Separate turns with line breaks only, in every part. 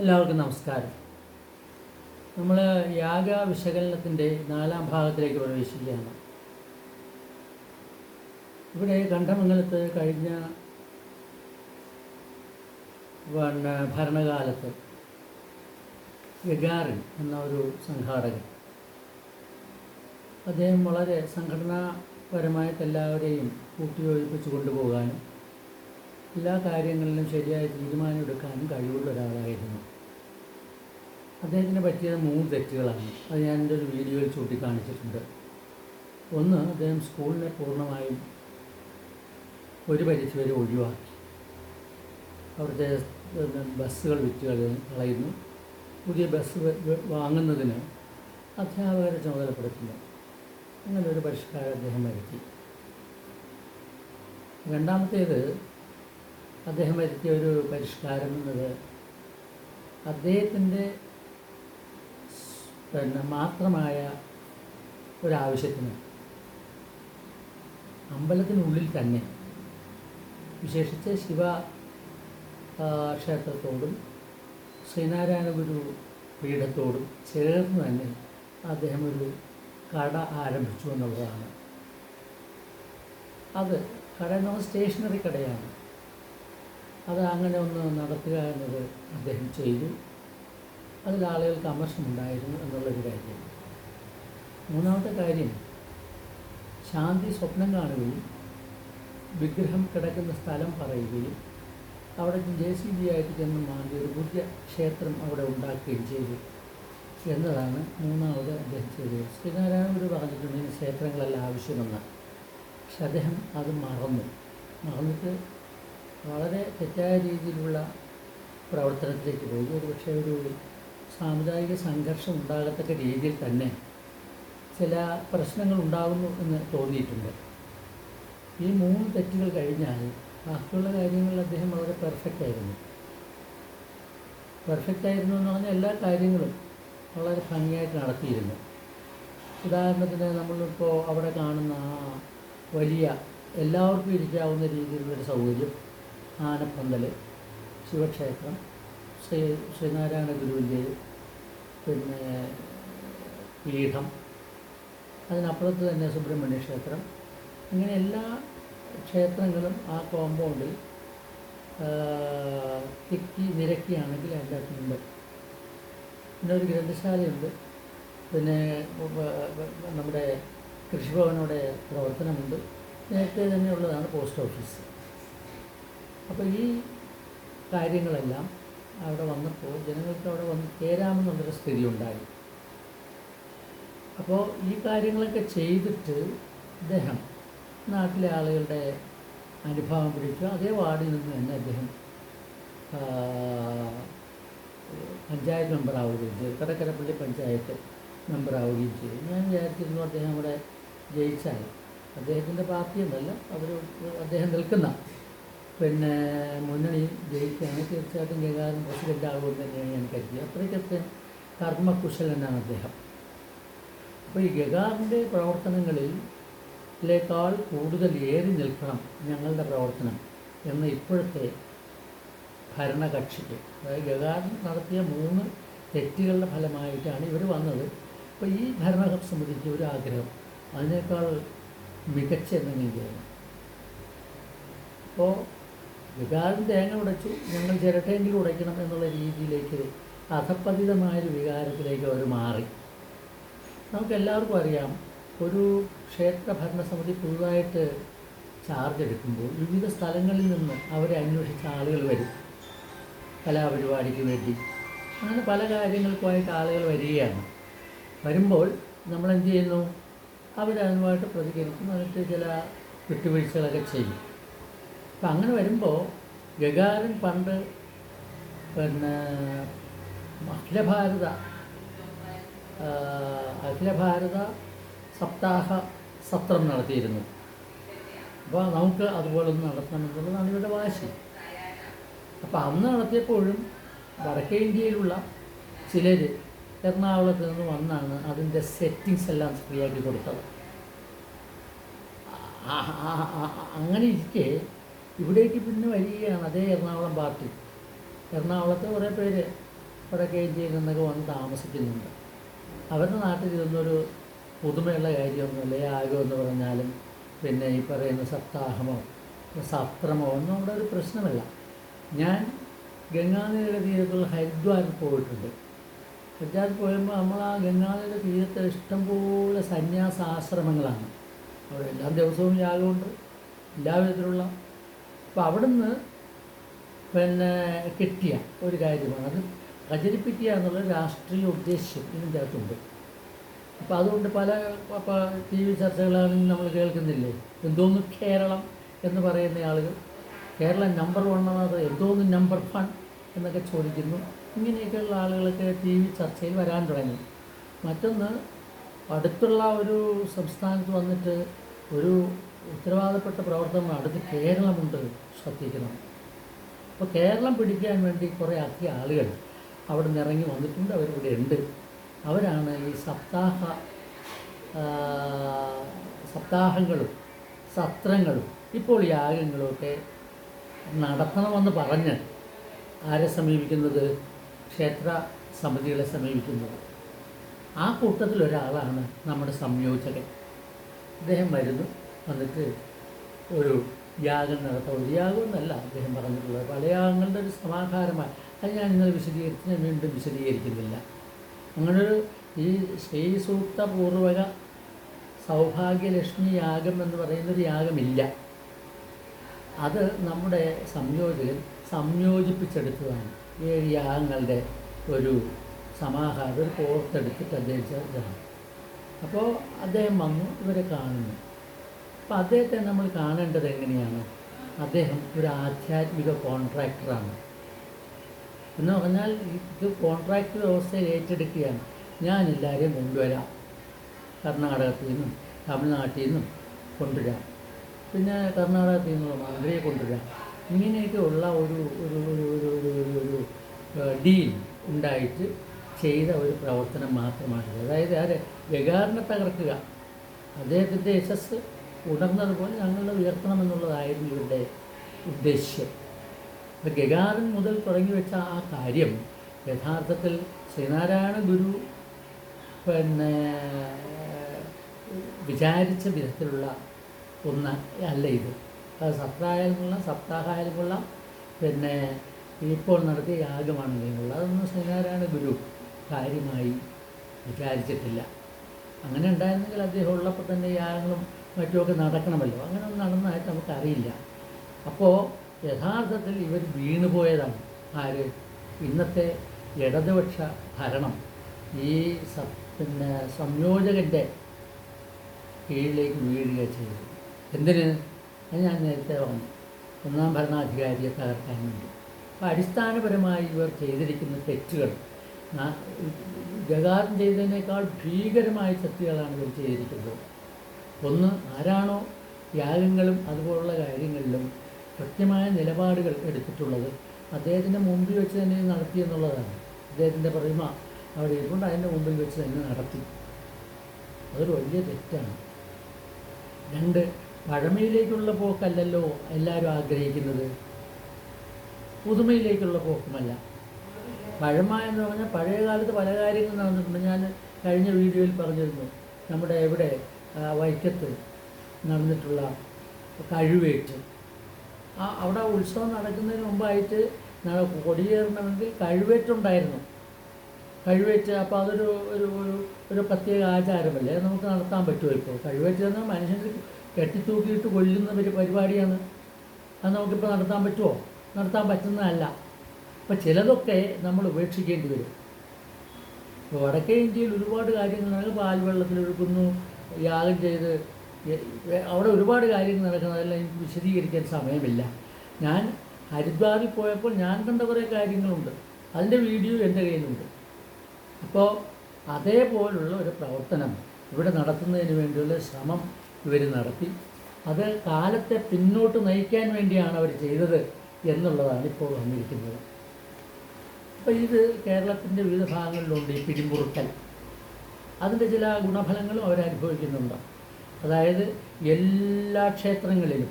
എല്ലാവർക്കും നമസ്കാരം. നമ്മൾ യാഗ വിശകലനത്തിന്റെ നാലാം ഭാഗത്തിലേക്ക് പ്രവേശിക്കുകയാണ്. ഇവിടെ കണ്ഠമംഗലത്ത് കഴിഞ്ഞ ഭരണകാലത്ത് ഗഗാറിൻ എന്ന ഒരു സംഘാടകൻ അദ്ദേഹം വളരെ സംഘടനാപരമായിട്ട് എല്ലാവരെയും കൂട്ടിയോജിപ്പിച്ച് കൊണ്ടുപോകാനും എല്ലാ കാര്യങ്ങളിലും ശരിയായ തീരുമാനമെടുക്കാനും കഴിവുള്ള ഒരാളായിരുന്നു. അദ്ദേഹത്തിന് പറ്റിയ മൂന്ന് തെറ്റുകളാണ്. അത് ഞാൻ എന്റെ ഒരു വീഡിയോയിൽ ചൂണ്ടിക്കാണിച്ചിട്ടുണ്ട്. ഒന്ന് അദ്ദേഹം സ്കൂളിനെ പൂർണമായും ഒരു പരിധിവരെ ഒഴിവാക്കി. അവിടുത്തെ ബസ്സുകൾ വിറ്റ് കളയ- കളയുന്നു. പുതിയ ബസ് വാങ്ങുന്നതിന് അധ്യാപകരെ ചുമതലപ്പെടുത്തുന്നു. അങ്ങനെ ഒരു പരിഷ്കാരം അദ്ദേഹം വരുത്തി. രണ്ടാമത്തേത് അദ്ദേഹം വരുത്തിയ ഒരു പരിഷ്കാരം എന്നത് അദ്ദേഹത്തിന്റെ പിന്നെ മാത്രമായ ഒരാവശ്യത്തിന് അമ്പലത്തിനുള്ളിൽ തന്നെ വിശേഷിച്ച് ശിവ ക്ഷേത്രത്തോടും ശ്രീനാരായണ ഗുരു പീഠത്തോടും ചേർന്ന് തന്നെ അദ്ദേഹം ഒരു കട ആരംഭിച്ചു എന്നുള്ളതാണ്. അത് കട എന്ന് സ്റ്റേഷനറി കടയാണ്. അത് അങ്ങനെ ഒന്ന് നടത്തുക എന്നത് അദ്ദേഹം ചെയ്തു. അതിൽ ആളുകൾക്ക് അമർഷമുണ്ടായിരുന്നു എന്നുള്ളൊരു കാര്യം. മൂന്നാമത്തെ കാര്യം ശാന്തി സ്വപ്നം കാണുകയും വിഗ്രഹം കിടക്കുന്ന സ്ഥലം പറയുകയും അവിടെ ജെ സി ബി ആയിട്ട് ചെന്ന് മാറിയ ഒരു പുതിയ ക്ഷേത്രം അവിടെ ഉണ്ടാക്കുകയും ചെയ്തു എന്നതാണ് മൂന്നാമത് അദ്ദേഹം ചെയ്തത്. ശ്രീനാരായണ ഗുരു പറഞ്ഞിട്ടുണ്ട് ക്ഷേത്രങ്ങളല്ല ക്ഷേത്രങ്ങളെല്ലാം ആവശ്യമെന്ന്. പക്ഷെ അദ്ദേഹം അത് മറന്നു. മറന്നിട്ട് വളരെ തെറ്റായ രീതിയിലുള്ള പ്രവർത്തനത്തിലേക്ക് പോയി ഒരു പക്ഷേ ഒരു സാമുദായിക സംഘർഷം ഉണ്ടാകത്തക്ക രീതിയിൽ തന്നെ ചില പ്രശ്നങ്ങൾ ഉണ്ടാകുന്നു എന്ന് തോന്നിയിട്ടുണ്ട്. ഈ മൂന്ന് തെറ്റുകൾ കഴിഞ്ഞാൽ ബാക്കിയുള്ള കാര്യങ്ങളിൽ അദ്ദേഹം വളരെ പെർഫെക്റ്റ് ആയിരുന്നു. പെർഫെക്റ്റ് ആയിരുന്നു എന്ന് പറഞ്ഞാൽ എല്ലാ കാര്യങ്ങളും വളരെ ഭംഗിയായിട്ട് നടത്തിയിരുന്നു. ഉദാഹരണത്തിന് നമ്മളിപ്പോൾ അവിടെ കാണുന്ന ആ വലിയ എല്ലാവർക്കും ഇരിക്കാവുന്ന രീതിയിലുള്ളൊരു സൗകര്യം ആനപ്പന്തൽ ശിവക്ഷേത്രം ശ്രീ ശ്രീനാരായണ ഗുരുവിന്റെ പിന്നെ പീഠം അതിനപ്പുറത്ത് തന്നെ സുബ്രഹ്മണ്യ ക്ഷേത്രം. ഇങ്ങനെ എല്ലാ ക്ഷേത്രങ്ങളും ആ കോമ്പൗണ്ടിൽ തിക്കി നിരക്കിയാണെങ്കിൽ അതിന്റെ അകത്തുണ്ട് പിന്നെ ഒരു ഗ്രന്ഥശാലയുണ്ട്. പിന്നെ നമ്മുടെ കൃഷിഭവനോടെ പ്രവർത്തനമുണ്ട്. നേരത്തെ തന്നെ ഉള്ളതാണ് പോസ്റ്റ് ഓഫീസ്. അപ്പോൾ ഈ കാര്യങ്ങളെല്ലാം അവിടെ വന്നപ്പോൾ ജനങ്ങൾക്ക് അവിടെ വന്ന് ചേരാമെന്നുള്ളൊരു സ്ഥിതി ഉണ്ടായി അപ്പോൾ ഈ കാര്യങ്ങളൊക്കെ ചെയ്തിട്ട് അദ്ദേഹം നാട്ടിലെ ആളുകളുടെ അനുഭവം പിടിച്ചു. അതേ വാർഡിൽ നിന്ന് തന്നെ അദ്ദേഹം പഞ്ചായത്ത് മെമ്പറാവുകയും ചെയ്തു. കടക്കരപ്പള്ളി പഞ്ചായത്ത് മെമ്പറാവുകയും ചെയ്തു. ഞാൻ വിചാരിച്ചിരുന്നു അദ്ദേഹം അവിടെ ജയിച്ചാൽ. അദ്ദേഹത്തിന്റെ പാർട്ടിയൊന്നല്ല അവർ അദ്ദേഹം നിൽക്കുന്ന പിന്നെ മുന്നണി ജയിക്കുകയാണ് തീർച്ചയായിട്ടും ഗംഗാധരൻ പ്രസിഡന്റ് ആകുമെന്ന് തന്നെയാണ് ഞാൻ കരുതിയത്. അത്രയ്ക്കൊക്കെ കർമ്മകുശലനാണ് അദ്ദേഹം. അപ്പോൾ ഈ ഗഗാറിന്റെ പ്രവർത്തനങ്ങളിൽ ലേക്കാൾ കൂടുതൽ ഏറി നിൽക്കണം ഞങ്ങളുടെ പ്രവർത്തനം എന്ന ഇപ്പോഴത്തെ ഭരണകക്ഷിക്ക്. അതായത് ഗഗാറിൻ നടത്തിയ മൂന്ന് തെറ്റുകളുടെ ഫലമായിട്ടാണ് ഇവർ വന്നത്. അപ്പോൾ ഈ ഭരണസമിതിക്ക് ഒരു ആഗ്രഹം അതിനേക്കാൾ മികച്ച എന്തെങ്കിലും ചെയ്യണം അപ്പോൾ വികാരം തേങ്ങ ഉടച്ചു ഞങ്ങൾ ചിരട്ടയെങ്കിൽ ഉടയ്ക്കണം എന്നുള്ള രീതിയിലേക്ക് അധപ്പതിതമായൊരു വികാരത്തിലേക്ക് അവർ മാറി. നമുക്കെല്ലാവർക്കും അറിയാം ഒരു ക്ഷേത്ര ഭരണസമിതി പുതുതായിട്ട് ചാർജ് എടുക്കുമ്പോൾ വിവിധ സ്ഥലങ്ങളിൽ നിന്ന് അവരെ അന്വേഷിച്ച ആളുകൾ വരും കലാപരിപാടിക്ക് വേണ്ടി. അങ്ങനെ പല കാര്യങ്ങൾക്കുമായിട്ട് ആളുകൾ വരികയാണ്. വരുമ്പോൾ നമ്മൾ എന്ത് ചെയ്യുന്നു അവരതുമായിട്ട് പ്രതികരിക്കും എന്നിട്ട് ചില വിട്ടുവീഴ്ചകളൊക്കെ ചെയ്യും. അപ്പം അങ്ങനെ വരുമ്പോൾ ഗഗാരൻ പണ്ട് പിന്നെ അഖില ഭാരത അഖില ഭാരത സപ്താഹ സത്രം നടത്തിയിരുന്നു. അപ്പോൾ നമുക്ക് അതുപോലെ ഒന്ന് നടത്തണമെന്നുള്ളതാണ് ഇവരുടെ വാശി. അപ്പോൾ അന്ന് നടത്തിയപ്പോഴും വടക്കേ ഇന്ത്യയിലുള്ള ചിലർ എറണാകുളത്ത് നിന്ന് വന്നാണ് അതിന്റെ സെറ്റിങ്സ് എല്ലാം ഫ്രീ ആക്കി കൊടുത്തത്. അങ്ങനെ ഇരിക്കെ ഇവിടേക്ക് പിന്നെ വരികയാണ്. അതേ എറണാകുളം പാർട്ടി എറണാകുളത്ത് കുറേ പേര് ഇവിടെ കെ ഇന്ത്യയിൽ നിന്നൊക്കെ വന്ന് താമസിക്കുന്നുണ്ട്. അവരുടെ നാട്ടിൽ ഇതൊന്നൊരു പുതുമയുള്ള കാര്യമൊന്നുമില്ല. യാഗം എന്ന് പറഞ്ഞാലും പിന്നെ ഈ പറയുന്ന സപ്താഹമോ സത്രമോ ഒന്നും അവിടെ ഒരു പ്രശ്നമല്ല. ഞാൻ ഗംഗാനദിയുടെ തീരത്തുള്ള ഹരിദ്വാറിൽ പോയിട്ടുണ്ട്. ഹരിദ്വാറിൽ പോയപ്പോൾ നമ്മൾ ആ ഗംഗാനദിയുടെ തീരത്ത് ഇഷ്ടംപോലെ സന്യാസാശ്രമങ്ങളാണ്. അവിടെ എല്ലാ ദിവസവും യാഗമുണ്ട്. എല്ലാ വിധത്തിലുള്ള അപ്പോൾ അവിടുന്ന് പിന്നെ കിട്ടിയ ഒരു കാര്യമാണ്. അത് പ്രചരിപ്പിക്കുക എന്നുള്ള രാഷ്ട്രീയ ഉദ്ദേശ്യം ഇതിന്റെ അകത്തുണ്ട് അപ്പോൾ അതുകൊണ്ട് പല അപ്പോൾ ടി വി ചർച്ചകളാണെങ്കിൽ നമ്മൾ കേൾക്കുന്നില്ലേ? എന്തോന്ന് കേരളം എന്ന് പറയുന്ന ആളുകൾ കേരളം നമ്പർ വൺ എന്നത് എന്തോന്ന് നമ്പർ വൺ എന്നൊക്കെ ചോദിക്കുന്നു. ഇങ്ങനെയൊക്കെയുള്ള ആളുകളൊക്കെ ടി വി ചർച്ചയിൽ വരാൻ തുടങ്ങി. മറ്റൊന്ന് അടുത്തുള്ള ഒരു സംസ്ഥാനത്ത് വന്നിട്ട് ഒരു ഉത്തരവാദപ്പെട്ട പ്രവർത്തനം അടുത്ത് കേരളമുണ്ട് ശ്രദ്ധിക്കണം. അപ്പോൾ കേരളം പിടിക്കാൻ വേണ്ടി കുറേ അധികം ആളുകൾ അവിടെ നിന്ന് ഇറങ്ങി വന്നിട്ടുണ്ട് അവരിവിടെ ഉണ്ട്. അവരാണ് ഈ സപ്താഹ സപ്താഹങ്ങളും സത്രങ്ങളും ഇപ്പോൾ യാഗങ്ങളുമൊക്കെ നടത്തണമെന്ന് പറഞ്ഞ് ആരെ സമീപിക്കുന്നത്? ക്ഷേത്ര സമിതികളെ സമീപിക്കുന്നത്. ആ കൂട്ടത്തിലൊരാളാണ് നമ്മുടെ സംയോജകൻ. അദ്ദേഹം വരുന്നു. വന്നിട്ട് ഒരു യാഗം നടത്താം ഒരു യാഗം എന്നല്ല അദ്ദേഹം പറഞ്ഞിട്ടുള്ളത് പല യാഗങ്ങളുടെ ഒരു സമാഹാരമായി അത് ഞാൻ ഇന്നലെ വിശദീകരിച്ച് വീണ്ടും വിശദീകരിക്കുന്നില്ല അങ്ങനൊരു ഈ ശ്രീസൂക്തപൂർവക സൂക്ത പൂർവക സൗഭാഗ്യലക്ഷ്മി യാഗം എന്ന് പറയുന്നൊരു യാഗമില്ല അത് നമ്മുടെ സംയോജകൻ സംയോജിപ്പിച്ചെടുത്തതാണ് ഏഴ് യാഗങ്ങളുടെ ഒരു സമാഹാരം ഒരു കോർത്തെടുത്തിട്ട് അദ്ദേഹം അപ്പോൾ അദ്ദേഹം വന്നു ഇവരെ കാണുന്നു അപ്പോൾ അദ്ദേഹത്തെ നമ്മൾ കാണേണ്ടത് എങ്ങനെയാണ്? അദ്ദേഹം ഒരു ആധ്യാത്മിക കോൺട്രാക്ടറാണ്. എന്ന് പറഞ്ഞാൽ ഇത് കോൺട്രാക്ട് വ്യവസ്ഥയിൽ ഏറ്റെടുക്കുകയാണ്. ഞാൻ എല്ലാവരെയും കൊണ്ടുവരാം. കർണാടകത്തിൽ നിന്നും തമിഴ്നാട്ടിൽ നിന്നും കൊണ്ടുവരാം. പിന്നെ കർണാടകത്തിൽ നിന്നുള്ള മന്ത്രിയെ കൊണ്ടുവരാം. ഇങ്ങനെയൊക്കെ ഉള്ള ഒരു ഒരു ഒരു ഒരു ഒരു ഡീൽ ഉണ്ടായിട്ട് ചെയ്ത ഒരു പ്രവർത്തനം മാത്രമാണ് അതായത് ആരെ? ഗഗാറിനെ തകർക്കുക. അദ്ദേഹത്തിന്റെ യശസ് ഉണർന്നതുപോലെ ഞങ്ങൾ ഉയർത്തണമെന്നുള്ളതായിരുന്നു ഇവരുടെ ഉദ്ദേശ്യം. അപ്പം ഗഗാദൻ മുതൽ തുടങ്ങി വെച്ച ആ കാര്യം യഥാർത്ഥത്തിൽ ശ്രീനാരായണ ഗുരു പിന്നെ വിചാരിച്ച വിധത്തിലുള്ള ഒന്ന് അല്ല ഇത്. അത് സപ്തായാലുമുള്ള സപ്താഹായാലുമുള്ള പിന്നെ ഇപ്പോൾ നടത്തിയ യാഗമാണ് കൊള്ളാം അതൊന്നും ശ്രീനാരായണ ഗുരു കാര്യമായി വിചാരിച്ചിട്ടില്ല. അങ്ങനെ ഉണ്ടായിരുന്നെങ്കിൽ അദ്ദേഹം ഉള്ളപ്പോൾ തന്നെ യാഗങ്ങളും മറ്റുമൊക്കെ നടക്കണമല്ലോ. അങ്ങനെ ഒന്നും നടന്നതായിട്ട് നമുക്കറിയില്ല. അപ്പോൾ യഥാർത്ഥത്തിൽ ഇവർ വീണുപോയതാണ്. ആര്? ഇന്നത്തെ ഇടതുപക്ഷ ഭരണം. ഈ സ പിന്നെ സംയോജകന്റെ കീഴിലേക്ക് വീഴുക ചെയ്തു എന്തിന്? അത് ഞാൻ നേരത്തെ പറഞ്ഞു. ഒന്നാം ഭരണാധികാരിയെ തകർക്കാൻ വേണ്ടി. അപ്പോൾ അടിസ്ഥാനപരമായി ഇവർ ചെയ്തിരിക്കുന്ന തെറ്റുകൾ ഗതാഗതം ചെയ്തതിനേക്കാൾ ഭീകരമായ തെറ്റുകളാണ് ഇവർ ചെയ്തിരിക്കുന്നത്. ഒന്ന് ആരാണോ യാഗങ്ങളും അതുപോലുള്ള കാര്യങ്ങളിലും കൃത്യമായ നിലപാടുകൾ എടുത്തിട്ടുള്ളത് അദ്ദേഹത്തിന്റെ മുമ്പിൽ വെച്ച് തന്നെ നടത്തി എന്നുള്ളതാണ്. അദ്ദേഹത്തിന്റെ പ്രതിമ അവിടെ ഇരുന്നുകൊണ്ട് അതിന്റെ മുമ്പിൽ വെച്ച് തന്നെ നടത്തി. അതൊരു വലിയ തെറ്റാണ്. രണ്ട് പഴമയിലേക്കുള്ള പോക്കല്ലല്ലോ എല്ലാവരും ആഗ്രഹിക്കുന്നത്? പുതുമയിലേക്കുള്ള പോക്കുമല്ല. പഴമ എന്ന് പറഞ്ഞാൽ പഴയ കാലത്ത് പല കാര്യങ്ങളും നടന്നിട്ടുണ്ട്. ഞാൻ കഴിഞ്ഞ വീഡിയോയിൽ പറഞ്ഞിരുന്നു നമ്മുടെ എവിടെ വൈക്കത്ത് നടന്നിട്ടുള്ള കഴിവേറ്റ്. ആ അവിടെ ഉത്സവം നടക്കുന്നതിന് മുമ്പായിട്ട് കൊടിയേറണമെങ്കിൽ കഴിവേറ്റുണ്ടായിരുന്നു. കഴിവേറ്റ് അപ്പോൾ അതൊരു ഒരു ഒരു ഒരു പ്രത്യേക ആചാരമല്ലേ? നമുക്ക് നടത്താൻ പറ്റുമോ ഇപ്പോൾ കഴിവേറ്റ് എന്നാൽ മനുഷ്യന് കെട്ടിത്തൂക്കിയിട്ട് കൊല്ലുന്ന ഒരു പരിപാടിയാണ്. അത് നമുക്കിപ്പോൾ നടത്താൻ പറ്റുമോ? നടത്താൻ പറ്റുന്നതല്ല. അപ്പോൾ ചിലതൊക്കെ നമ്മൾ ഉപേക്ഷിക്കേണ്ടി വരും. ഇപ്പോൾ വടക്കേ ഇന്ത്യയിൽ ഒരുപാട് കാര്യങ്ങൾ ഒഴുക്കുന്നു യാഗം ചെയ്ത് അവിടെ ഒരുപാട് കാര്യങ്ങൾ നടക്കുന്നതെല്ലാം എനിക്ക് വിശദീകരിക്കാൻ സമയമില്ല. ഞാൻ ഹരിദ്വാറിൽ പോയപ്പോൾ ഞാൻ കണ്ട കുറേ കാര്യങ്ങളുണ്ട്. അതിന്റെ വീഡിയോ എന്റെ കയ്യിലുണ്ട്. അപ്പോൾ അതേപോലുള്ള ഒരു പ്രവർത്തനം ഇവിടെ നടത്തുന്നതിന് വേണ്ടിയുള്ള ശ്രമം ഇവർ നടത്തി. അത് കാലത്തെ പിന്നോട്ട് നയിക്കാൻ വേണ്ടിയാണ് അവർ ചെയ്തത് എന്നുള്ളതാണ് ഇപ്പോൾ വന്നിരിക്കുന്നത്. അപ്പോൾ ഇത് കേരളത്തിന്റെ വിവിധ ഭാഗങ്ങളിലുണ്ട് ഈ പിരിമുറുക്കൽ. അതിന്റെ ചില ഗുണഫലങ്ങളും അവരനുഭവിക്കുന്നുണ്ട് അതായത് എല്ലാ ക്ഷേത്രങ്ങളിലും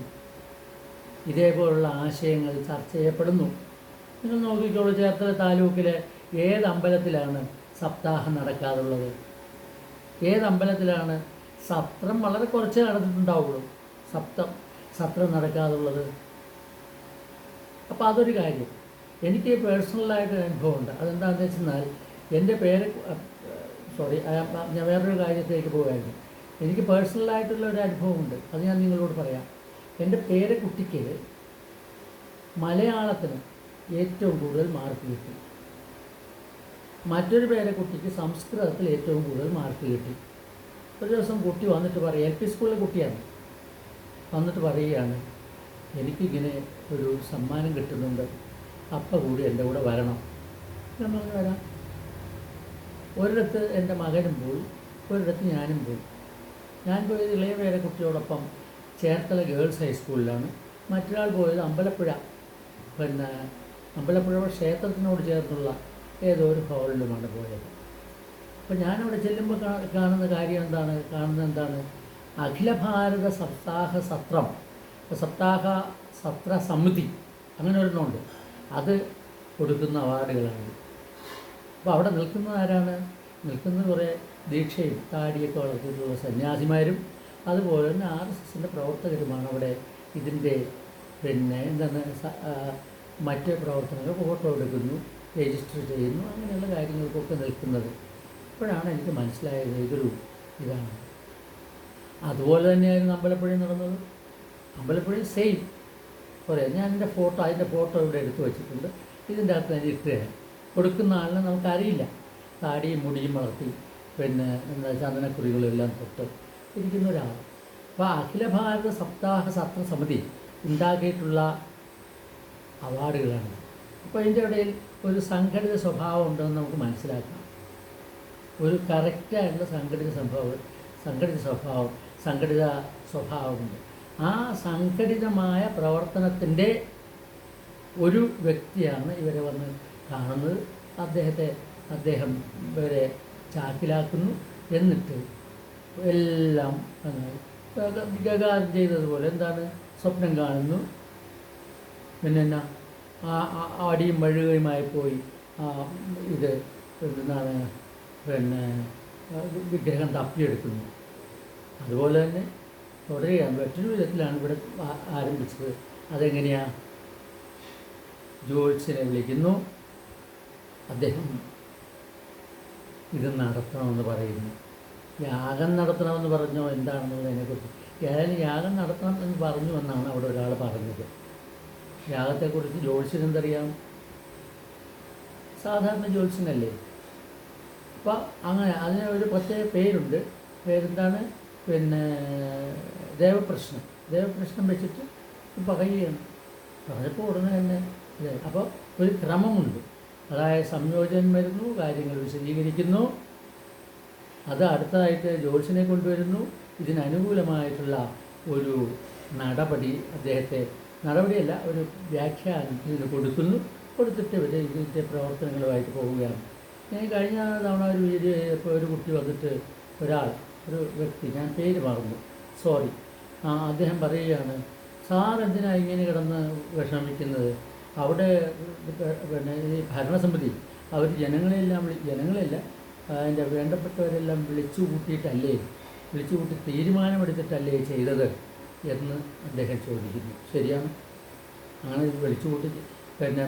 ഇതേപോലുള്ള ആശയങ്ങൾ ചർച്ച ചെയ്യപ്പെടുന്നു. നിങ്ങൾ നോക്കിക്കോളൂ ചേർത്തല താലൂക്കിലെ ഏത് അമ്പലത്തിലാണ് സപ്താഹം നടക്കാറുള്ളത്? ഏത് അമ്പലത്തിലാണ് സത്രം വളരെ കുറച്ച് നടന്നിട്ടുണ്ടാവുള്ളൂ. സപ്തം സത്രം നടക്കാറുള്ളത്. അപ്പോൾ അതൊരു കാര്യം. എനിക്ക് പേഴ്സണലായിട്ട് അനുഭവമുണ്ട്. അതെന്താണെന്ന് വെച്ചെന്നാൽ എന്റെ പേര് സോറി ഞാൻ വേറൊരു കാര്യത്തിലേക്ക് പോകുമായിരുന്നു എനിക്ക് പേഴ്സണലായിട്ടുള്ള ഒരു അനുഭവമുണ്ട്. അത് ഞാൻ നിങ്ങളോട് പറയാം. എന്റെ പേരെ കുട്ടിക്ക് മലയാളത്തിന് ഏറ്റവും കൂടുതൽ മാർക്ക് കിട്ടി. മറ്റൊരു പേരെ കുട്ടിക്ക് സംസ്കൃതത്തിൽ ഏറ്റവും കൂടുതൽ മാർക്ക് കിട്ടി. ഒരു ദിവസം കുട്ടി വന്നിട്ട് പറയുക എൽ പി സ്കൂളിലെ കുട്ടിയാണ്. വന്നിട്ട് പറയുകയാണ് എനിക്കിങ്ങനെ ഒരു സമ്മാനം കിട്ടുന്നുണ്ട്. അപ്പം കൂടി എന്റെ കൂടെ വരണം. നമ്മൾ വരാം. ഒരിടത്ത് എന്റെ മകനും പോയി ഒരിടത്ത് ഞാനും പോയി. ഞാൻ പോയത് ഇളയ പേരെ കുട്ടിയോടൊപ്പം ചേർത്തല ഗേൾസ് ഹൈസ്കൂളിലാണ് മറ്റൊരാൾ പോയത് അമ്പലപ്പുഴ. പിന്നെ അമ്പലപ്പുഴ ക്ഷേത്രത്തിനോട് ചേർന്നുള്ള ഏതോ ഒരു ഹോളിലുമാണ് പോയത്. അപ്പോൾ ഞാനവിടെ ചെല്ലുമ്പോൾ കാണുന്ന കാര്യം എന്താണ്? കാണുന്നത് എന്താണ്? അഖില ഭാരത സപ്താഹ സത്രം. സപ്താഹ സത്ര സമിതി അങ്ങനെ ഒരെണ്ണമുണ്ട്. അത് കൊടുക്കുന്ന അവാർഡുകളാണ്. അപ്പോൾ അവിടെ നിൽക്കുന്നത് ആരാണ്? നിൽക്കുന്നത് കുറേ ദീക്ഷയും താടിയൊക്കെ വളർത്തിയിട്ടുള്ള സന്യാസിമാരും അതുപോലെ തന്നെ ആർ എസ് എസിന്റെ പ്രവർത്തകരുമാണ് അവിടെ ഇതിന്റെ പിന്നെ എന്താണ് മറ്റ് പ്രവർത്തനങ്ങൾ ഫോട്ടോ എടുക്കുന്നു രജിസ്റ്റർ ചെയ്യുന്നു അങ്ങനെയുള്ള കാര്യങ്ങൾക്കൊക്കെ നിൽക്കുന്നത്. അപ്പോഴാണ് എനിക്ക് മനസ്സിലായത് ഇതൊരു ഇതാണ്. അതുപോലെ തന്നെയായിരുന്നു അമ്പലപ്പുഴയിൽ നടന്നത്. അമ്പലപ്പുഴയിൽ സെയിം കുറേ ഞാൻ എന്റെ ഫോട്ടോ അതിന്റെ ഫോട്ടോ ഇവിടെ എടുത്തു വെച്ചിട്ടുണ്ട്. ഇതിന്റെ അകത്ത് ഞാൻ ഇട്ടുകയാണ് കൊടുക്കുന്ന ആളിനെ നമുക്കറിയില്ല. താടിയും മുടിയും വളർത്തി പിന്നെ എന്താ ചന്ദനക്കുറികളെല്ലാം തൊട്ട് ഇരിക്കുന്ന ഒരാൾ അപ്പോൾ അഖില ഭാരത സപ്താഹ സത്ര സമിതി ഉണ്ടാക്കിയിട്ടുള്ള അവാർഡുകളാണ്. അപ്പോൾ ഇതിന്റെ ഇടയിൽ ഒരു സംഘടിത സ്വഭാവം ഉണ്ടെന്ന് നമുക്ക് മനസ്സിലാക്കാം. ഒരു കറക്റ്റായിട്ടുള്ള സംഘടിത സ്വഭാവം സംഘടിത സ്വഭാവം സംഘടിത സ്വഭാവമുണ്ട്. ആ സംഘടിതമായ പ്രവർത്തനത്തിന്റെ ഒരു വ്യക്തിയാണ് ഇവരെ വന്ന് കാണുന്നത് അദ്ദേഹത്തെ അദ്ദേഹം ഇവരെ ചാക്കിലാക്കുന്നു എന്നിട്ട് എല്ലാം ഗഗാരം ചെയ്തതുപോലെ എന്താണ്? സ്വപ്നം കാണുന്നു. പിന്നെ എന്നാ ആ അടിയും വഴുകയുമായി പോയി ഇത് എന്താണ്? പിന്നെ വിഗ്രഹം തപ്പിയെടുക്കുന്നു. അതുപോലെ തന്നെ തുടരുകയാണ്. മറ്റൊരു വിധത്തിലാണ് ഇവിടെ ആരംഭിച്ചത്. അതെങ്ങനെയാണ് ജോത്സ്യനെ വിളിക്കുന്നു. അദ്ദേഹം ഇത് നടത്തണമെന്ന് പറയുന്നു. യാഗം നടത്തണമെന്ന് പറഞ്ഞോ എന്താണെന്നുള്ളതിനെക്കുറിച്ച് ഏതായാലും യാഗം നടത്തണം എന്ന് പറഞ്ഞു എന്നാണ് അവിടെ ഒരാൾ പറഞ്ഞത്. യാഗത്തെക്കുറിച്ച് ജ്യോത്സ്യൻ എന്തറിയാം? സാധാരണ ജ്യോത്സ്യനല്ലേ? അപ്പോൾ അങ്ങനെ അതിന് ഒരു പ്രത്യേക പേരുണ്ട്. പേരെന്താണ്? പിന്നെ ദേവപ്രശ്നം. ദേവപ്രശ്നം വെച്ചിട്ട് പറയുകയാണ്. പറഞ്ഞപ്പോൾ ഉടനെ തന്നെ അപ്പോൾ ഒരു ക്രമമുണ്ട്. അതായത് സംയോജനം വരുന്നു കാര്യങ്ങൾ വിശദീകരിക്കുന്നു. അത് അടുത്തതായിട്ട് ജോത്സ്യനെ കൊണ്ടുവരുന്നു. ഇതിനനുകൂലമായിട്ടുള്ള ഒരു നടപടി അദ്ദേഹത്തെ നടപടിയല്ല ഒരു വ്യാഖ്യാനം ഇതിന് കൊടുക്കുന്നു. കൊടുത്തിട്ട് ഇവർ ഇതിന്റെ പ്രവർത്തനങ്ങളുമായിട്ട് പോവുകയാണ്. ഞാൻ കഴിഞ്ഞ തവണ ഒരു വീഡിയോ ചെയ്തപ്പോൾ ഒരു കുട്ടി വന്നിട്ട് ഒരാൾ ഒരു വ്യക്തി ഞാൻ പേര് മറന്നു. സോറി. ആ അദ്ദേഹം പറയുകയാണ് സാർ എന്തിനാണ് ഇങ്ങനെ കിടന്ന് വിഷമിക്കുന്നത്? അവിടെ പിന്നെ ഈ ഭരണസമിതി അവർ ജനങ്ങളെല്ലാം വിളി ജനങ്ങളെല്ലാം അതിന്റെ വേണ്ടപ്പെട്ടവരെല്ലാം വിളിച്ചു കൂട്ടിയിട്ടല്ലേ വിളിച്ചു കൂട്ടി തീരുമാനമെടുത്തിട്ടല്ലേ ചെയ്തത് എന്ന് അദ്ദേഹം ചോദിക്കുന്നു. ശരിയാണ്. അങ്ങനെ വിളിച്ചു കൂട്ടി പിന്നെ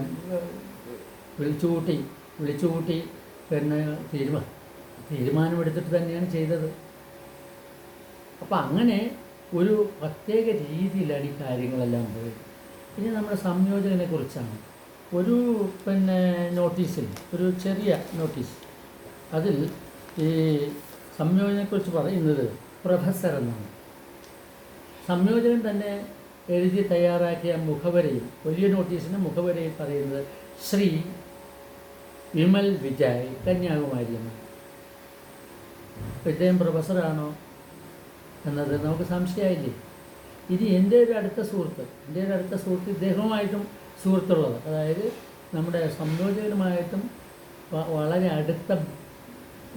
വിളിച്ചു കൂട്ടി വിളിച്ചു കൂട്ടി പിന്നെ തീരുമാ തീരുമാനമെടുത്തിട്ട് തന്നെയാണ് ചെയ്തത്. അപ്പം അങ്ങനെ ഒരു പ്രത്യേക രീതിയിലാണ് ഈ കാര്യങ്ങളെല്ലാം പോയത്. ഇനി നമ്മുടെ സംയോജകനെ കുറിച്ചാണ്. ഒരു പിന്നെ നോട്ടീസിൽ ഒരു ചെറിയ നോട്ടീസ്. അതിൽ ഈ സംയോജനെക്കുറിച്ച് പറയുന്നത് പ്രൊഫസർ എന്നാണ്. സംയോജകൻ തന്നെ എഴുതി തയ്യാറാക്കിയ മുഖവരയിൽ വലിയ നോട്ടീസിന് മുഖവരയിൽ പറയുന്നത് ശ്രീ വിമൽ വിജയ് കന്യാകുമാരി അപ്പോൾ ഇദ്ദേഹം പ്രൊഫസറാണോ എന്നത് നമുക്ക് സംശയമായില്ലേ? ഇനി എന്റെ ഒരു അടുത്ത സുഹൃത്ത് എന്റെ ഒരു അടുത്ത സുഹൃത്ത് ഇദ്ദേഹവുമായിട്ടും സുഹൃത്തുള്ളത് അതായത് നമ്മുടെ സംയോജകനുമായിട്ടും വളരെ അടുത്ത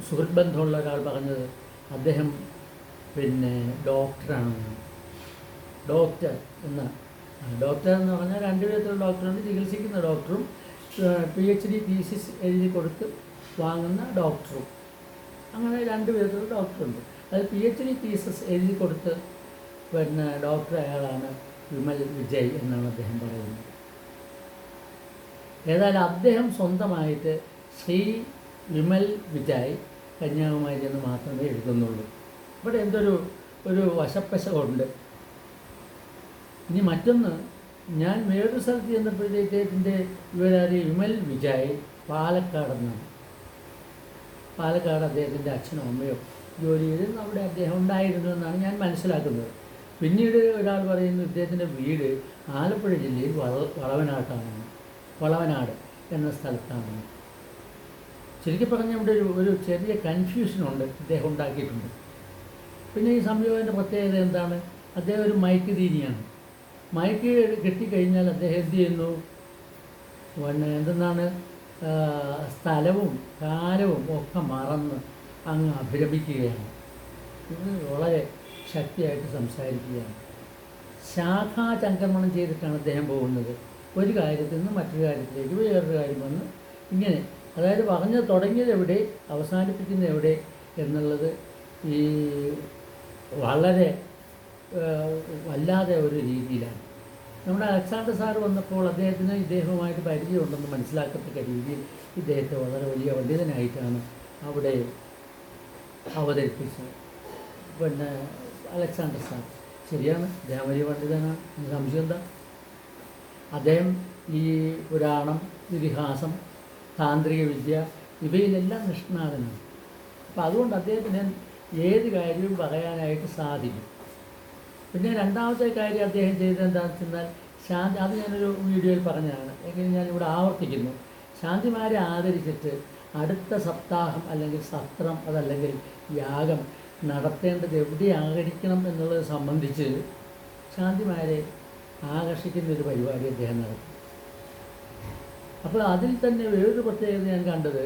സുഹൃത്ത് ബന്ധമുള്ള ഒരാൾ പറഞ്ഞത് അദ്ദേഹം പിന്നെ ഡോക്ടറാണെന്ന്. ഡോക്ടർ എന്ന. ഡോക്ടർ എന്ന് പറഞ്ഞാൽ രണ്ട് വിധത്തിലുള്ള ഡോക്ടറുണ്ട്. ചികിത്സിക്കുന്ന ഡോക്ടറും പി എച്ച് ഡി തീസിസ് എഴുതി കൊടുത്ത് വാങ്ങുന്ന ഡോക്ടറും. അങ്ങനെ രണ്ട് വിധത്തിലുള്ള ഡോക്ടറുണ്ട്. അത് പി എച്ച് ഡി തീസസ് എഴുതി കൊടുത്ത് പിന്നെ ഡോക്ടർ അയാളാണ് വിമൽ വിജയ് എന്നാണ് അദ്ദേഹം പറയുന്നത്. ഏതായാലും അദ്ദേഹം സ്വന്തമായിട്ട് ശ്രീ വിമൽ വിജയ് കന്യാകുമാരി എന്ന് മാത്രമേ എഴുതുന്നുള്ളൂ. ഇവിടെ എന്തൊരു ഒരു വശപ്പശമുണ്ട് ഇനി മറ്റൊന്ന് ഞാൻ വേറൊരു സ്ഥലത്ത് ചെന്നപ്പോഴത്തേക്ക് ഇതിന്റെ ഇവരാര്? വിമൽ വിജയ് പാലക്കാടെന്നാണ് പാലക്കാട് അദ്ദേഹത്തിന്റെ അച്ഛനും അമ്മയോ ജോലി ചെയ്ത് അവിടെ അദ്ദേഹം ഉണ്ടായിരുന്നു എന്നാണ് ഞാൻ മനസ്സിലാക്കുന്നത്. പിന്നീട് ഒരാൾ പറയുന്നു ഇദ്ദേഹത്തിന്റെ വീട് ആലപ്പുഴ ജില്ലയിൽ വള വളവനാട്ടാണെന്ന് വളവനാട് എന്ന സ്ഥലത്താണെന്ന് ശരിക്കും പറഞ്ഞാൽ ഇവിടെ ഒരു ഒരു ചെറിയ കൺഫ്യൂഷനുണ്ട് ഇദ്ദേഹം ഉണ്ടാക്കിയിട്ടുണ്ട്. പിന്നെ ഈ സംയോഗത്തിന്റെ പ്രത്യേകത എന്താണ്? അദ്ദേഹം ഒരു മയക്ക് തീനിയാണ് മയക്ക് കിട്ടിക്കഴിഞ്ഞാൽ അദ്ദേഹം എന്ത് ചെയ്യുന്നു? പിന്നെ എന്തെന്നാണ്? സ്ഥലവും കാലവും ഒക്കെ മറന്ന് അങ്ങ് അഭിരമിക്കുകയാണ്. ഇത് വളരെ ശക്തിയായിട്ട് സംസാരിക്കുകയാണ്. ശാഖാചംക്രമണം ചെയ്തിട്ടാണ് അദ്ദേഹം പോകുന്നത്. ഒരു കാര്യത്തിൽ നിന്ന് മറ്റൊരു കാര്യത്തിലേക്ക് വേറൊരു കാര്യം വന്ന് ഇങ്ങനെ അതായത് പറഞ്ഞ് തുടങ്ങിയത് എവിടെ അവസാനിപ്പിക്കുന്നത് എവിടെ എന്നുള്ളത് ഈ വളരെ വല്ലാതെ ഒരു രീതിയിലാണ്. നമ്മുടെ അലക്സാണ്ടർ സാറ് വന്നപ്പോൾ അദ്ദേഹത്തിന് ഇദ്ദേഹവുമായിട്ട് പരിചയമുണ്ടെന്ന് മനസ്സിലാക്കത്തക്ക രീതിയിൽ ഇദ്ദേഹത്തെ വളരെ വലിയ പണ്ഡിതനായിട്ടാണ് അവിടെ അവതരിപ്പിച്ചത്. പിന്നെ അലക്സാണ്ടർ സാർ. ശരിയാണ് വലിയ പണ്ഡിതനാണ്. സംശയം എന്താ? അദ്ദേഹം ഈ പുരാണം ഇതിഹാസം താന്ത്രിക വിദ്യ ഇവയിലെല്ലാം നിഷ്ണാതനാണ്. അപ്പോൾ അതുകൊണ്ട് അദ്ദേഹത്തിന് ഏത് കാര്യവും പറയാനായിട്ട് സാധിക്കും. പിന്നെ രണ്ടാമത്തെ കാര്യം അദ്ദേഹം ചെയ്തത് എന്താണെന്ന് വെച്ചാൽ ശാന്തി അത് ഞാനൊരു വീഡിയോയിൽ പറഞ്ഞതാണ്. എങ്കിലും ഞാനിവിടെ ആവർത്തിക്കുന്നു. ശാന്തിമാരെ ആദരിച്ചിട്ട് അടുത്ത സപ്താഹം അല്ലെങ്കിൽ സത്രം അതല്ലെങ്കിൽ യാഗം നടത്തേണ്ടത് എവിടെ ആകരിക്കണം എന്നുള്ളത് സംബന്ധിച്ച് ശാന്തിമാരെ ആകർഷിക്കുന്ന ഒരു പരിപാടി അദ്ദേഹം നടത്തി. അപ്പോൾ അതിൽ തന്നെ വേറൊരു പ്രത്യേകത ഞാൻ കണ്ടത്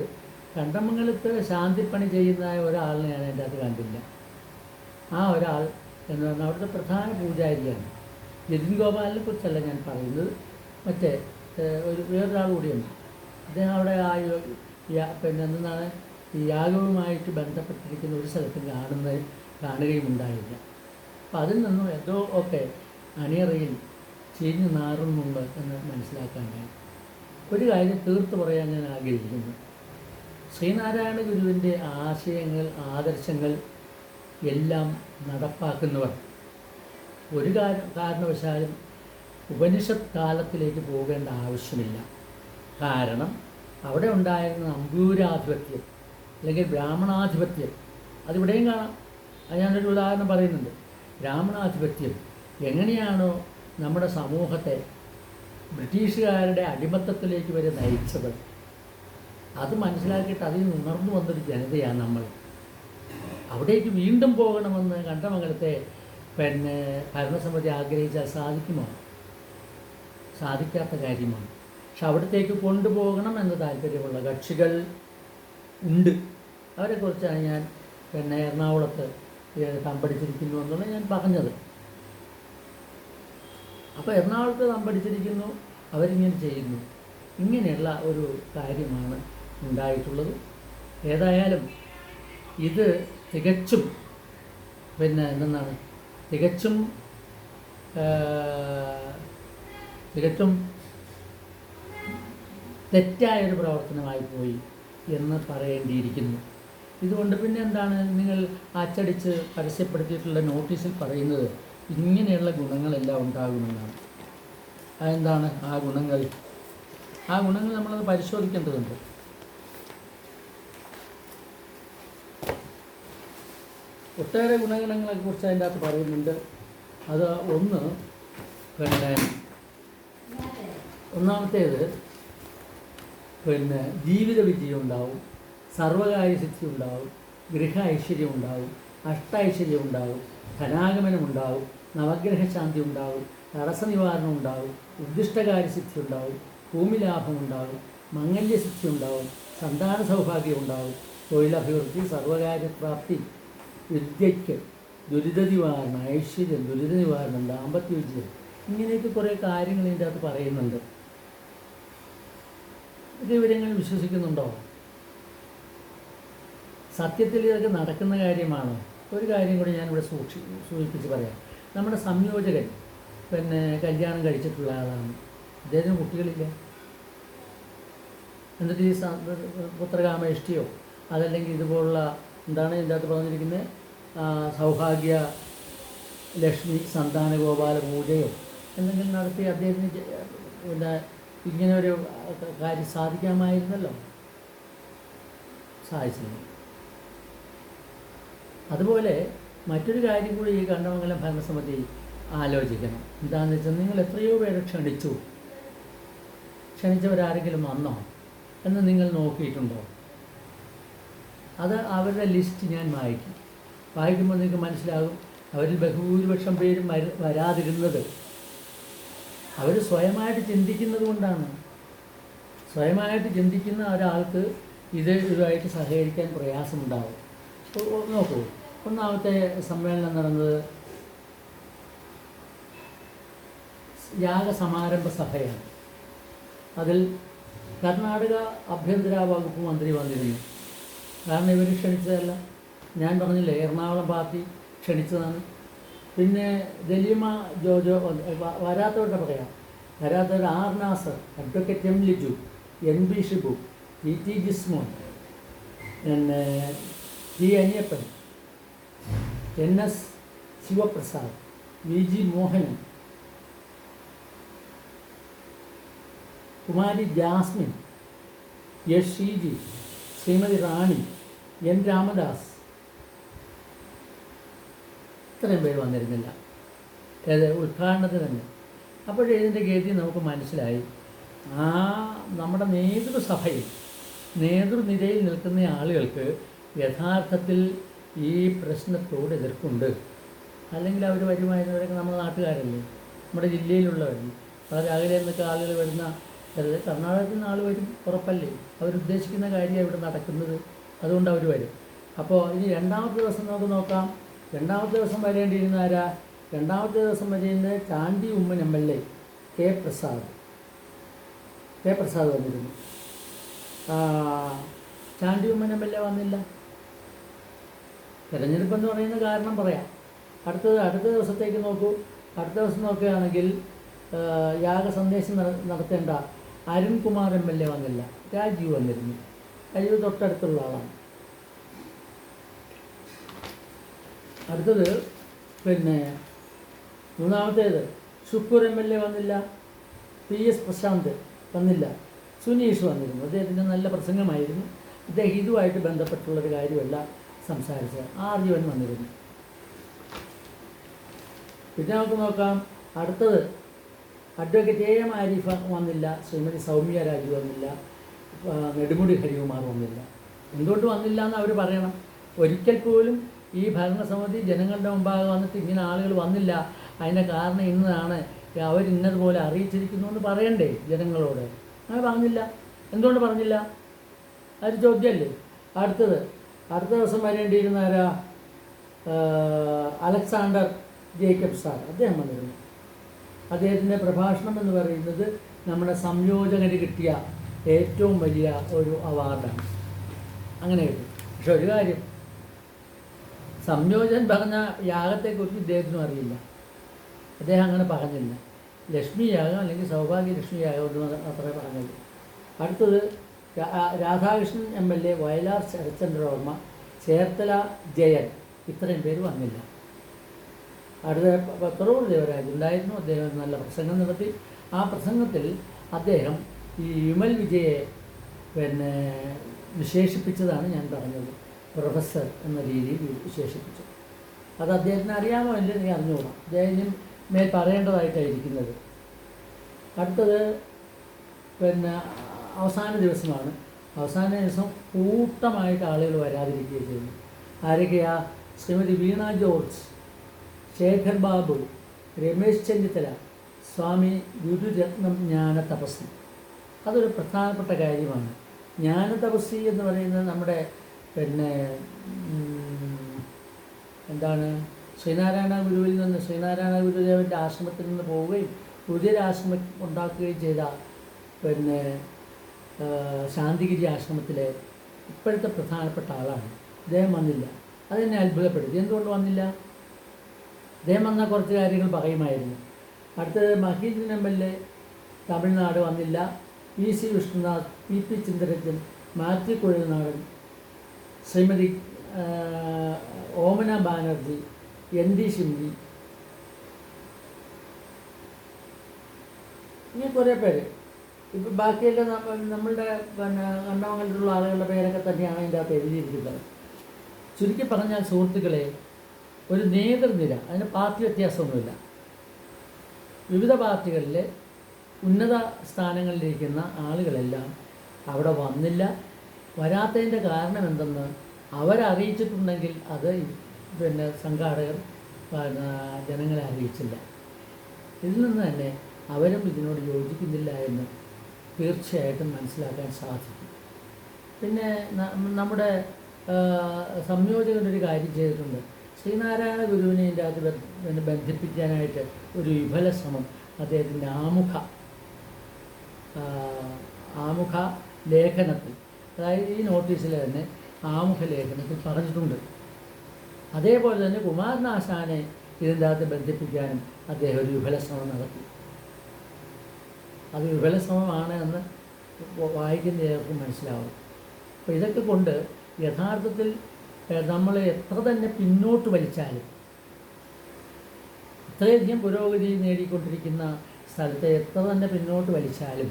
കണ്ടമംഗലത്ത് ശാന്തിപ്പണി ചെയ്യുന്ന ഒരാളിനെ ഞാൻ എന്റെ അത് കണ്ടില്ല. ആ ഒരാൾ എന്ന് പറഞ്ഞാൽ അവിടുത്തെ പ്രധാന പൂജാരിയാണ്. യതിൻ ഗോപാലിനെ കുറിച്ചല്ല ഞാൻ പറയുന്നത്. മറ്റേ ഒരു വേറൊരാൾ കൂടിയുണ്ട്. അദ്ദേഹം അവിടെ ആ പിന്നെ എന്താണ് ഈ യാഗവുമായിട്ട് ബന്ധപ്പെട്ടിരിക്കുന്ന ഒരു സ്ഥലത്തും കാണുന്ന കാണുകയും ഉണ്ടായില്ല അപ്പം അതിൽ നിന്നും എന്തോ ഒക്കെ അണിയറയിൽ ചീഞ്ഞു നാറുന്നുണ്ട് എന്ന് മനസ്സിലാക്കാനായി ഒരു കാര്യം തീർത്ത് പറയാൻ ഞാൻ ആഗ്രഹിക്കുന്നു. ശ്രീനാരായണ ഗുരുവിന്റെ ആശയങ്ങൾ ആദർശങ്ങൾ എല്ലാം നടപ്പാക്കുന്നവർ ഒരു കാരണവശാലും ഉപനിഷത്ത് കാലത്തിലേക്ക് പോകേണ്ട ആവശ്യമില്ല. കാരണം അവിടെ ഉണ്ടായിരുന്ന അമ്പൂരാധിപത്യം അല്ലെങ്കിൽ ബ്രാഹ്മണാധിപത്യം. അതിവിടെയും കാണാം. അത് ഞാനൊരു ഉദാഹരണം പറയുന്നുണ്ട്. ബ്രാഹ്മണാധിപത്യം എങ്ങനെയാണോ നമ്മുടെ സമൂഹത്തെ ബ്രിട്ടീഷുകാരുടെ അടിമത്തത്തിലേക്ക് വരെ നയിച്ചത്. അത് മനസ്സിലാക്കിയിട്ട് അതിൽ നിന്ന് ഉണർന്നു വന്നൊരു ജനതയാണ് നമ്മൾ. അവിടേക്ക് വീണ്ടും പോകണമെന്ന് കണ്ടമംഗലത്തെ പിന്നെ ഭരണസമിതി ആഗ്രഹിച്ചാൽ സാധിക്കുമോ? സാധിക്കാത്ത കാര്യമാണ്. പക്ഷെ അവിടത്തേക്ക് കൊണ്ടുപോകണം എന്ന് താല്പര്യമുള്ള കക്ഷികൾ ഉണ്ട്. അവരെക്കുറിച്ചാണ് ഞാൻ പിന്നെ എറണാകുളത്ത് തമ്പടിച്ചിരിക്കുന്നു എന്നുള്ളത് ഞാൻ പറഞ്ഞത്. അപ്പോൾ എറണാകുളത്ത് തമ്പടിച്ചിരിക്കുന്നു അവരിങ്ങനെ ചെയ്യുന്നു. ഇങ്ങനെയുള്ള ഒരു കാര്യമാണ് ഉണ്ടായിട്ടുള്ളത്. ഏതായാലും ഇത് തികച്ചും പിന്നെ എന്തെന്നാണ്? തികച്ചും തികച്ചും തെറ്റായൊരു പ്രവർത്തനമായി പോയി എന്ന് പറയേണ്ടിയിരിക്കുന്നു. ഇതുകൊണ്ട് പിന്നെ എന്താണ്? നിങ്ങൾ അച്ചടിച്ച് പരസ്യപ്പെടുത്തിയിട്ടുള്ള നോട്ടീസിൽ പറയുന്നത് ഇങ്ങനെയുള്ള ഗുണങ്ങളെല്ലാം ഉണ്ടാകുമെന്നാണ്. അതെന്താണ് ആ ഗുണങ്ങൾ? ആ ഗുണങ്ങൾ നമ്മളത് പരിശോധിക്കേണ്ടതുണ്ട്. ഒട്ടേറെ ഗുണഗണങ്ങളെക്കുറിച്ച് അതിന്റെ അകത്ത് പറയുന്നുണ്ട്. അത് ഒന്ന് പിന്നെ ഒന്നാമത്തേത് പിന്നെ ജീവിത വിജയം ഉണ്ടാവും സർവകാര്യസിദ്ധി ഉണ്ടാവും ഗൃഹ ഐശ്വര്യം ഉണ്ടാവും അഷ്ടൈശ്വര്യം ഉണ്ടാവും ധനാഗമനം ഉണ്ടാവും നവഗ്രഹശാന്തി ഉണ്ടാവും തടസ്സ നിവാരണം ഉണ്ടാവും ഉദ്ദിഷ്ടകാര്യസിദ്ധി ഉണ്ടാവും ഭൂമിലാഭം ഉണ്ടാവും മംഗല്യസിദ്ധി ഉണ്ടാവും സന്താന സൗഭാഗ്യം ഉണ്ടാവും തൊഴിലഭിവൃദ്ധി സർവകാര്യപ്രാപ്തി വിദ്യയ്ക്ക് ദുരിത നിവാരണം ഐശ്വര്യം ദുരിത നിവാരണം ദാമ്പത്യ വിജയം ഇങ്ങനെയൊക്കെ കുറേ കാര്യങ്ങൾ ഇതിന്റെ അകത്ത് പറയുന്നുണ്ട്. ഇത് ഇവരെങ്ങനെ വിശ്വസിക്കുന്നുണ്ടോ? സത്യത്തിൽ ഇതൊക്കെ നടക്കുന്ന കാര്യമാണ്. ഒരു കാര്യം കൂടി ഞാനിവിടെ സൂക്ഷി സൂചിപ്പിച്ച് പറയാം. നമ്മുടെ സംയോജകൻ പിന്നെ കല്യാണം കഴിച്ചിട്ടുള്ള ആളാണ്. അദ്ദേഹത്തിന് കുട്ടികളില്ല. എന്നിട്ട് ഈ പുത്രകാമേഷ്ടിയോ അതല്ലെങ്കിൽ ഇതുപോലുള്ള എന്താണ് ഇതിന്റെ അകത്ത് പറഞ്ഞിരിക്കുന്നത് സൗഭാഗ്യ ലക്ഷ്മി സന്താന ഗോപാല പൂജയോ എന്തെങ്കിലും നടത്തി അദ്ദേഹത്തിന് പിന്നെ ഇങ്ങനെ ഒരു കാര്യം സാധിക്കാമായിരുന്നല്ലോ. സാധിച്ചില്ല. അതുപോലെ മറ്റൊരു കാര്യം കൂടി ഈ കണ്ടമംഗലം ഭരണസമിതി ആലോചിക്കണം. എന്താണെന്ന് വെച്ചാൽ നിങ്ങൾ എത്രയോ പേരെ ക്ഷണിച്ചു. ക്ഷണിച്ചവരാരെങ്കിലും വന്നോ എന്ന് നിങ്ങൾ നോക്കിയിട്ടുണ്ടോ? അത് അവരുടെ ലിസ്റ്റ് ഞാൻ വായിക്കും. വായിക്കുമ്പോൾ നിങ്ങൾക്ക് മനസ്സിലാകും. അവരിൽ ബഹുഭൂരിപക്ഷം പേരും വര വരാതിരുന്നത് അവർ സ്വയമായിട്ട് ചിന്തിക്കുന്നത് കൊണ്ടാണ്. സ്വയമായിട്ട് ചിന്തിക്കുന്ന ഒരാൾക്ക് ഇത് ഇതുമായിട്ട് സഹകരിക്കാൻ പ്രയാസമുണ്ടാവും. നോക്കൂ. ഒന്നാമത്തെ സമ്മേളനം നടന്നത് യാഗസമാരംഭ സഭയാണ്. അതിൽ കർണാടക ആഭ്യന്തര വകുപ്പ് മന്ത്രി വന്നിരുന്നു. കാരണം ഇവർ ക്ഷണിച്ചതല്ല. ഞാൻ പറഞ്ഞില്ലേ എറണാകുളം പാർട്ടി ക്ഷണിച്ചതാണ്. പിന്നെ ദലീമ ജോജോ വരാത്തവരുടെ പറയാം. വരാത്തവർ R Nasar advocate M Liju N B Shibu T T Jismon പിന്നെ T Aniyappan N S Sivaprasad V G Mohanan Kumari Jasmine Yash Sheeji Shrimati Rani N Ramadas ഇത്രയും പേര് വന്നിരുന്നില്ല. ഏത് ഉദ്ഘാടനത്തിന് തന്നെ അപ്പോഴേ ഇതിന്റെ ഗതി നമുക്ക് മനസ്സിലായി. ആ നമ്മുടെ നേതൃസഭയിൽ നേതൃനിരയിൽ നിൽക്കുന്ന ആളുകൾക്ക് യഥാർത്ഥത്തിൽ ഈ പ്രശ്നത്തോട് എതിർപ്പുണ്ട്. അല്ലെങ്കിൽ അവർ വരുമായിരുന്നവരൊക്കെ നമ്മുടെ നാട്ടുകാരല്ലേ? നമ്മുടെ ജില്ലയിലുള്ളവർ. വളരെ അകലെ നിന്നൊക്കെ ആളുകൾ വരുന്ന കർണാടകത്തിൽ നിന്ന് ആൾ വരും ഉറപ്പല്ലേ? അവരുദ്ദേശിക്കുന്ന കാര്യം ഇവിടെ നടക്കുന്നത്. അതുകൊണ്ട് അവർ വരും. അപ്പോൾ ഇനി രണ്ടാമത്തെ ദിവസം നമുക്ക് നോക്കാം. രണ്ടാമത്തെ ദിവസം വരേണ്ടിയിരുന്ന ആരാ? രണ്ടാമത്തെ ദിവസം വരേണ്ടത് Chandy Oommen M L A K Prasad. K Prasad വന്നിരുന്നു. Chandy Oommen M L A വന്നില്ല. തിരഞ്ഞെടുപ്പ് എന്ന് പറയുന്ന കാരണം പറയാം. അടുത്തത് അടുത്ത ദിവസത്തേക്ക് നോക്കൂ. അടുത്ത ദിവസം നോക്കുകയാണെങ്കിൽ യാഗ സന്ദേശം നട- നടത്തേണ്ട അരുൺകുമാർ എം എൽ എ വന്നില്ല. രാജീവ് വന്നിരുന്നു. രാജീവ് തൊട്ടടുത്തുള്ള ആളാണ്. അടുത്തത് പിന്നെ മൂന്നാമത്തേത് ഷുക്കൂർ എം എൽ എ വന്നില്ല പി എസ് പ്രശാന്ത് വന്നില്ല സുനീഷ് വന്നിരുന്നു. അദ്ദേഹത്തിന്റെ നല്ല പ്രസംഗമായിരുന്നു. അദ്ദേഹം ഇതുമായിട്ട് ബന്ധപ്പെട്ടുള്ളൊരു കാര്യമല്ല സംസാരിച്ചത്. ആർജീവൻ വന്നിരുന്നു. പിന്നെ നമുക്ക് നോക്കാം. അടുത്തത് അഡ്വക്കേറ്റ് എ എം ആരിഫ വന്നില്ല ശ്രീമതി സൗമ്യ രാജു വന്നില്ല നെടുമുടി ഹരികുമാർ വന്നില്ല. എന്തുകൊണ്ട് വന്നില്ല എന്ന് അവർ പറയണം. ഒരിക്കൽ പോലും ഈ ഭരണസമിതി ജനങ്ങളുടെ മുമ്പാകെ വന്നിട്ട് ഇങ്ങനെ ആളുകൾ വന്നില്ല. അതിന്റെ കാരണം ഇന്നതാണ്. അവർ ഇന്നതുപോലെ അറിയിച്ചിരിക്കുന്നു എന്ന് പറയണ്ടേ ജനങ്ങളോട്? അങ്ങനെ പറഞ്ഞില്ല. എന്തുകൊണ്ട് പറഞ്ഞില്ല? അതൊരു ചോദ്യമല്ലേ? അടുത്തത്. അടുത്ത ദിവസം വരേണ്ടിയിരുന്ന ആരാ? Alexander Jacob sir. അദ്ദേഹം വന്നിരുന്നു. അദ്ദേഹത്തിന്റെ പ്രഭാഷണം എന്ന് പറയുന്നത് നമ്മുടെ സംയോജകന് കിട്ടിയ ഏറ്റവും വലിയ ഒരു അവാർഡാണ്. അങ്ങനെ കിട്ടും പക്ഷെ ഒരു കാര്യം സംയോജൻ പറഞ്ഞ യാഗത്തെക്കുറിച്ച് ഇദ്ദേഹത്തിനും അറിയില്ല. അദ്ദേഹം അങ്ങനെ പറഞ്ഞില്ല. ലക്ഷ്മി യാഗം അല്ലെങ്കിൽ സൗഭാഗ്യ ലക്ഷ്മി യാഗം എന്ന് അത്രേ പറഞ്ഞത് അടുത്തത് Radhakrishnan M L A Vayalar Sarathchandravarma Cherthala Jayan ഇത്രയും പേര് വന്നില്ല. അടുത്ത പത്രവും ദേവരാജ് ഉണ്ടായിരുന്നു. അദ്ദേഹം നല്ല പ്രസംഗം നടത്തി. ആ പ്രസംഗത്തിൽ അദ്ദേഹം ഈ വിമൽ വിജയെ പിന്നെ വിശേഷിപ്പിച്ചതാണ് ഞാൻ പറഞ്ഞത്. പ്രൊഫസർ എന്ന രീതിയിൽ വിശേഷിപ്പിച്ചു. അത് അദ്ദേഹത്തിന് അറിയാമോ അല്ലേ നീ അറിഞ്ഞോളാം. അദ്ദേഹം മേൽ പറയേണ്ടതായിട്ടായിരിക്കുന്നത്. അടുത്തത് പിന്നെ അവസാന ദിവസമാണ്. അവസാന ദിവസം കൂട്ടമായിട്ട് ആളുകൾ വരാതിരിക്കുകയും ചെയ്യുന്നു. ആരൊക്കെയാ? ശ്രീമതി വീണ ജോർജ് ശേഖർ ബാബു രമേശ് ചെന്നിത്തല സ്വാമി ഗുരുരത്നം ജ്ഞാന തപസ്സി അതൊരു പ്രധാനപ്പെട്ട കാര്യമാണ്. ജ്ഞാന തപസ്സി എന്ന് പറയുന്നത് നമ്മുടെ പിന്നെ എന്താണ്? ശ്രീനാരായണ ഗുരുവിൽ നിന്ന് ശ്രീനാരായണ ഗുരുദേവന്റെ ആശ്രമത്തിൽ നിന്ന് പോവുകയും പുതിയൊരു ആശ്രമം ഉണ്ടാക്കുകയും ചെയ്ത പിന്നെ ശാന്തിഗിരി ആശ്രമത്തിലെ ഇപ്പോഴത്തെ പ്രധാനപ്പെട്ട ആളാണ്. അദ്ദേഹം വന്നില്ല. അതെന്നെ അത്ഭുതപ്പെടുത്തി എന്തുകൊണ്ട് വന്നില്ല? അദ്ദേഹം വന്ന കുറച്ച് കാര്യങ്ങൾ പറയുമായിരുന്നു. അടുത്തത് Mahindran M L A Tamil Nadu വന്നില്ല. P C Vishnunath P P Chittaranjan Mathew Kuzhalnadan Shrimati Omana Banerjee N D Shimbi ഇങ്ങനെ കുറേ പേര്. ഇപ്പം ബാക്കിയെല്ലാം നമ്മ നമ്മളുടെ പിന്നെ കണ്ടവങ്ങളിലുള്ള ആളുകളുടെ പേരൊക്കെ തന്നെയാണ് അതിന്റെ അകത്ത് എഴുതിയിരിക്കുന്നത്. ചുരുക്കി പറഞ്ഞാൽ സുഹൃത്തുക്കളെ ഒരു നേതൃനിര അതിന് പാർട്ടി വ്യത്യാസമൊന്നുമില്ല. വിവിധ പാർട്ടികളിലെ ഉന്നത സ്ഥാനങ്ങളിലിരിക്കുന്ന ആളുകളെല്ലാം അവിടെ വന്നില്ല. വരാത്തതിന്റെ കാരണം എന്തെന്ന് അവരറിയിച്ചിട്ടുണ്ടെങ്കിൽ അത് പിന്നെ സംഘാടകർ ജനങ്ങളെ അറിയിച്ചില്ല. ഇതിൽ നിന്ന് തന്നെ അവരും ഇതിനോട് യോജിക്കുന്നില്ല എന്ന് തീർച്ചയായിട്ടും മനസ്സിലാക്കാൻ സാധിക്കും. പിന്നെ നമ്മുടെ സംയോജകനൊരു കാര്യം ചെയ്തിട്ടുണ്ട്. ശ്രീനാരായണ ഗുരുവിനെ പിന്നെ ബന്ധിപ്പിക്കാനായിട്ട് ഒരു വിഫല ശ്രമം അദ്ദേഹത്തിന്റെ ആമുഖ ആമുഖ ലേഖനത്തിൽ അതായത് ഈ നോട്ടീസിൽ തന്നെ ആമുഖ ലേഖനത്തിൽ പറഞ്ഞിട്ടുണ്ട്. അതേപോലെ തന്നെ കുമാരനാശാനെ ഇതിന്റെ അകത്ത് ബന്ധിപ്പിക്കാനും അദ്ദേഹം ഒരു വിഫല ശ്രമം നടത്തി. അത് വിഫല ശ്രമമാണ് എന്ന് വായിക്കുന്ന ഏവർക്കും മനസ്സിലാവും. അപ്പോൾ ഇതൊക്കെ കൊണ്ട് യഥാർത്ഥത്തിൽ നമ്മൾ എത്ര തന്നെ പിന്നോട്ട് വലിച്ചാലും ഇത്രയധികം പുരോഗതി നേടിക്കൊണ്ടിരിക്കുന്ന സ്ഥലത്തെ എത്ര തന്നെ പിന്നോട്ട് വലിച്ചാലും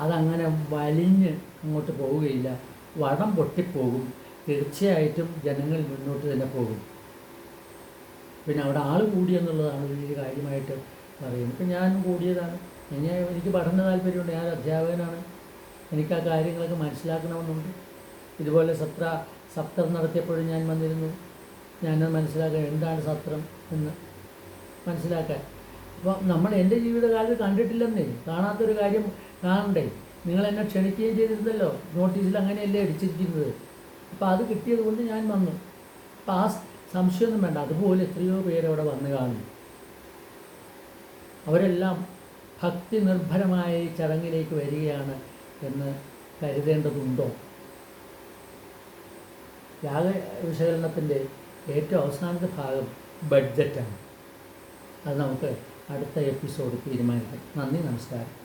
അതങ്ങനെ വലിഞ്ഞ് അങ്ങോട്ട് പോവുകയില്ല. വടം പൊട്ടിപ്പോകും. തീർച്ചയായിട്ടും ജനങ്ങൾ മുന്നോട്ട് തന്നെ പോകും. പിന്നെ അവിടെ ആൾ കൂടിയെന്നുള്ളതാണ് വലിയ കാര്യമായിട്ട് പറയുന്നത്. ഇപ്പം ഞാൻ കൂടിയതാണ്. ഇനി എനിക്ക് പഠന താല്പര്യമുണ്ട്. ഞാൻ അധ്യാപകനാണ്. എനിക്ക് ആ കാര്യങ്ങളൊക്കെ മനസ്സിലാക്കണമെന്നുണ്ട്. ഇതുപോലെ സത്ര സത്രം നടത്തിയപ്പോഴും ഞാൻ വന്നിരുന്നു. ഞാനത് മനസ്സിലാക്കാൻ എന്താണ് സത്രം എന്ന് മനസ്സിലാക്കാൻ. അപ്പോൾ നമ്മൾ എന്റെ ജീവിതകാലത്ത് കണ്ടിട്ടില്ലെന്നേ കാണാത്തൊരു കാര്യം കാണണ്ടേ? നിങ്ങൾ എന്നെ ക്ഷണിക്കുകയും ചെയ്തിരുന്നല്ലോ. നോട്ടീസിൽ അങ്ങനെയല്ലേ അടിച്ചിരിക്കുന്നത് അപ്പോൾ അത് കിട്ടിയത് കൊണ്ട് ഞാൻ വന്നു. അപ്പോൾ ആ സംശയമൊന്നും വേണ്ട. അതുപോലെ എത്രയോ പേരവിടെ വന്നു കാണും. അവരെല്ലാം ഭക്തി നിർഭരമായ ഈ ചടങ്ങിലേക്ക് വരികയാണ് എന്ന് കരുതേണ്ടതുണ്ടോ? യാഗ വിശകലനത്തിന്റെ ഏറ്റവും അവസാനത്തെ ഭാഗം ബഡ്ജറ്റാണ്. അത് നമുക്ക് അടുത്ത എപ്പിസോഡ് തീരുമാനിക്കാം. നന്ദി നമസ്കാരം.